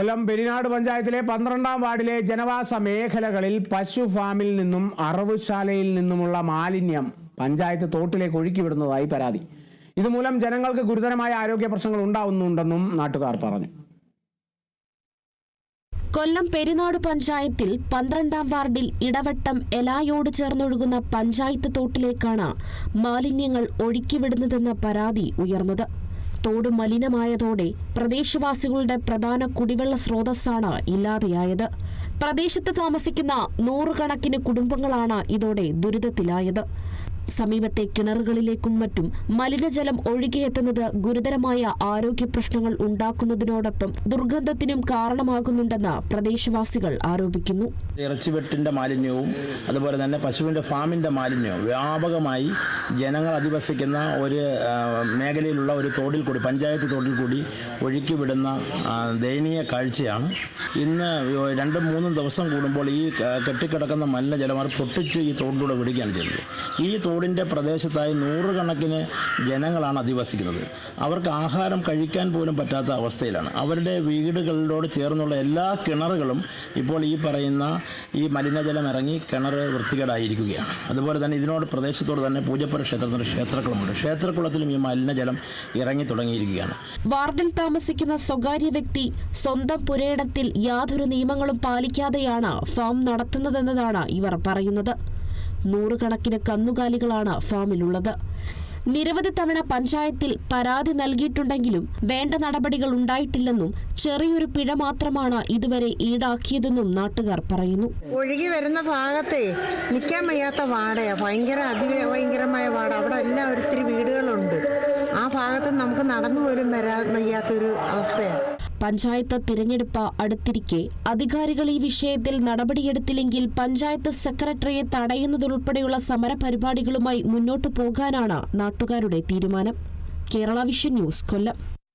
കൊല്ലം പെരിനാട് പഞ്ചായത്തിലെ പന്ത്രണ്ടാം വാർഡിലെ ജനവാസ മേഖലകളിൽ പശു ഫാമിൽ നിന്നും അറവുശാലയിൽ നിന്നുമുള്ള മാലിന്യം പഞ്ചായത്ത് തോട്ടിലേക്ക് ഒഴുക്കിവിടുന്നതായി പരാതി. ഇതുമൂലം ജനങ്ങൾക്ക് ഗുരുതരമായ ആരോഗ്യ പ്രശ്നങ്ങൾ ഉണ്ടാവുന്നുണ്ടെന്നും നാട്ടുകാർ പറഞ്ഞു. കൊല്ലം പെരിനാട് പഞ്ചായത്തിൽ പന്ത്രണ്ടാം വാർഡിൽ ഇടവട്ടം എലായോട് ചേർന്നൊഴുകുന്ന പഞ്ചായത്ത് തോട്ടിലേക്കാണ് മാലിന്യങ്ങൾ ഒഴുക്കിവിടുന്നതെന്ന പരാതി ഉയർന്നത്. തോട് മലിനമായതോടെ പ്രദേശവാസികളുടെ പ്രധാന കുടിവെള്ള സ്രോതസ്സാണ് ഇല്ലാതെയായത്. പ്രദേശത്ത് താമസിക്കുന്ന നൂറുകണക്കിന് കുടുംബങ്ങളാണ് ഇതോടെ ദുരിതത്തിലായത്. സമീപത്തെ കിണറുകളിലേക്കും മറ്റും മലിനജലം ഒഴുകിയെത്തുന്നത് ഗുരുതരമായ ആരോഗ്യ പ്രശ്നങ്ങൾ ഉണ്ടാക്കുന്നതിനോടൊപ്പം ദുർഗന്ധത്തിനും കാരണമാകുന്നുണ്ടെന്ന് പ്രദേശവാസികൾ ആരോപിക്കുന്നു. ഇറച്ചിവെട്ടിന്റെ മാലിന്യവും അതുപോലെ തന്നെ പശുവിന്റെ ഫാമിന്റെ മാലിന്യവും വ്യാപകമായി ജനങ്ങൾ അധിവസിക്കുന്ന ഒരു മേഖലയിലുള്ള ഒരു തോടിൽ കൂടി പഞ്ചായത്ത് തോടിൽ കൂടി ഒഴുക്കി വിടുന്ന ദയനീയ കാഴ്ചയാണ്. ഇന്ന് രണ്ടും മൂന്നും ദിവസം കൂടുമ്പോൾ ഈ കെട്ടിക്കിടക്കുന്ന മലിനജലം അവർ പൊട്ടിച്ച് ഈ തോടിലൂടെ വിടുകയാണ് ചെയ്യുന്നത് ഈ തോടിന്റെ പ്രദേശത്തായി നൂറുകണക്കിന് ജനങ്ങളാണ് അധിവസിക്കുന്നത്. അവർക്ക് ആഹാരം കഴിക്കാൻ പോലും പറ്റാത്ത അവസ്ഥയിലാണ്. അവരുടെ വീടുകളിലോട് ചേർന്നുള്ള എല്ലാ കിണറുകളും ഇപ്പോൾ ഈ പറയുന്ന ഈ മലിനജലം ഇറങ്ങി കിണർ വൃത്തികേടായിരിക്കുകയാണ്. അതുപോലെ തന്നെ ഇതിനോട് പ്രദേശത്തോട് തന്നെ പൂജപ്പുര ക്ഷേത്രത്തിന്റെ ക്ഷേത്രക്കുളമുണ്ട്. ക്ഷേത്രക്കുളത്തിലും ഈ മലിനജലം ഇറങ്ങി തുടങ്ങിയിരിക്കുകയാണ്. വാർഡിൽ താമസിക്കുന്ന സ്വകാര്യ വ്യക്തി സ്വന്തം പുരയിടത്തിൽ യാതൊരു നിയമങ്ങളും പാലിക്കാതെയാണ് ഫാം നടത്തുന്നതെന്നതാണ് ഇവർ പറയുന്നത്. നൂറുകണക്കിന് കന്നുകാലികളാണ് ഫാമിലുള്ളത്. നിരവധി തവണ പഞ്ചായത്തിൽ പരാതി നൽകിയിട്ടുണ്ടെങ്കിലും വേണ്ട നടപടികൾ ഉണ്ടായിട്ടില്ലെന്നും ചെറിയൊരു പിഴ മാത്രമാണ് ഇതുവരെ ഈടാക്കിയതെന്നും നാട്ടുകാർ പറയുന്നു. ഒഴുകി വരുന്ന ഭാഗത്തെ നിൽക്കാൻ വയ്യാത്ത വാടയാ. ഭയങ്കര അതിഭയങ്കരമായ വാട. അവിടെ എല്ലാം ഒത്തിരി വീടുകളുണ്ട്. ആ ഭാഗത്ത് നമുക്ക് നടന്നു പോലും വരാ വയ്യാത്തൊരു അവസ്ഥയാണ് പഞ്ചായത്ത് തിരഞ്ഞെടുപ്പ് അടുത്തിരിക്കെ. അധികാരികൾ ഈ വിഷയത്തിൽ നടപടിയെടുത്തില്ലെങ്കിൽ പഞ്ചായത്ത് സെക്രട്ടറിയെ തടയുന്നതുൾപ്പെടെയുള്ള സമരപരിപാടികളുമായി മുന്നോട്ടു പോകാനാണ് നാട്ടുകാരുടെ തീരുമാനം. Kerala vision news Kollam.